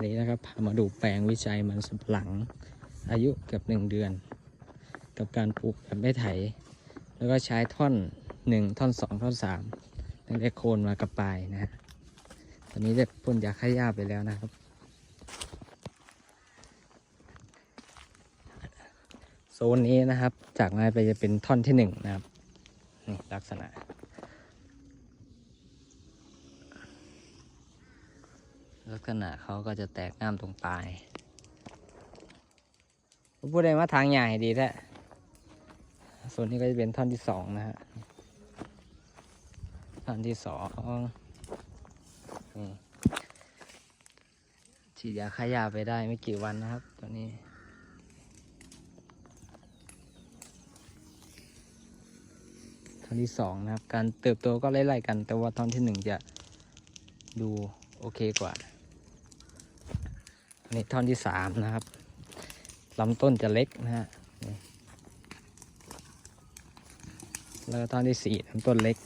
วันนี้นะครับพามาดูแปลงวิจัยมันสำปะหลัง อายุเกือบหนึ่งเดือน กับการปลูกแบบไม่ไถ แล้วก็ใช้ท่อนหนึ่งท่อนสองท่อนสามตั้งแต่โคนมากับปลายนะฮะตอนนี้ได้พ่นยาฆ่าหญ้าไปแล้วนะครับ โซนนี้นะครับ จากนั้นไปจะเป็นท่อนที่หนึ่งนะครับนี่ลักษณะ ลักษณะเขาก็จะแตกง่ามตรงปลายพูดได้ว่าทางใหญ่ดีแท้ส่วนนี้ก็จะเป็นท่อนที่สองนะฮะ ท่อนที่สองนี่ฉีดยาฆ่าหญ้าไปได้ไม่กี่วันนะครับตอนนี้ท่อนที่สองนะครับ การเติบโตก็ไล่ๆกัน แต่ว่าท่อนที่หนึ่งจะดูโอเคกว่า อันนี้ท่อนที่สามนะครับลำต้นจะเล็กนะฮะแล้วท่อนที่สี่ลำต้นเล็ก